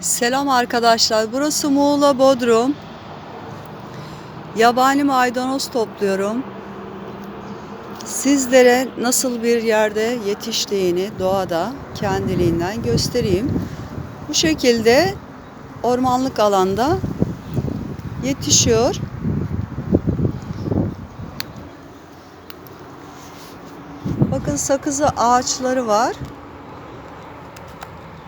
Selam arkadaşlar. Burası Muğla Bodrum. Yabani maydanoz topluyorum. Sizlere nasıl bir yerde yetiştiğini doğada kendiliğinden göstereyim. Bu şekilde ormanlık alanda yetişiyor. Bakın sakızı ağaçları var.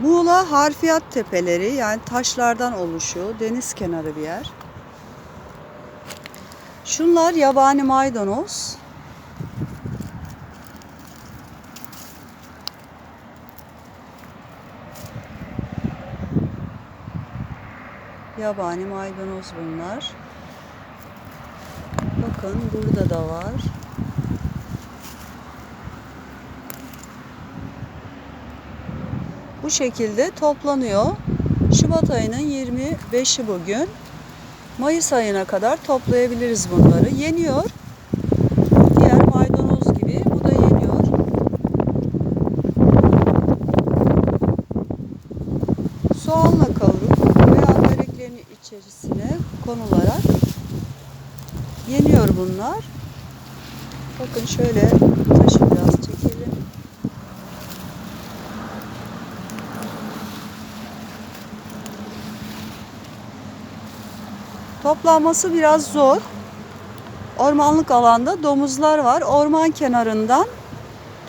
Muğla Harfiyat Tepeleri yani taşlardan oluşuyor. Deniz kenarı bir yer. Şunlar yabani maydanoz. Yabani maydanoz bunlar. Bakın burada da var. Bu şekilde toplanıyor. Şubat ayının 25'i bugün. Mayıs ayına kadar toplayabiliriz bunları. Yeniyor. Diğer maydanoz gibi bu da yeniyor. Soğanla kavurup veya böreklerin içerisine konularak yeniyor bunlar. Bakın şöyle taşı biraz çekelim. Toplanması biraz zor. Ormanlık alanda domuzlar var. Orman kenarından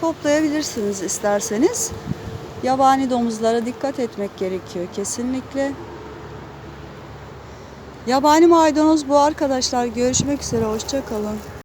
toplayabilirsiniz isterseniz. Yabani domuzlara dikkat etmek gerekiyor kesinlikle. Yabani maydanoz bu arkadaşlar. Görüşmek üzere. Hoşçakalın.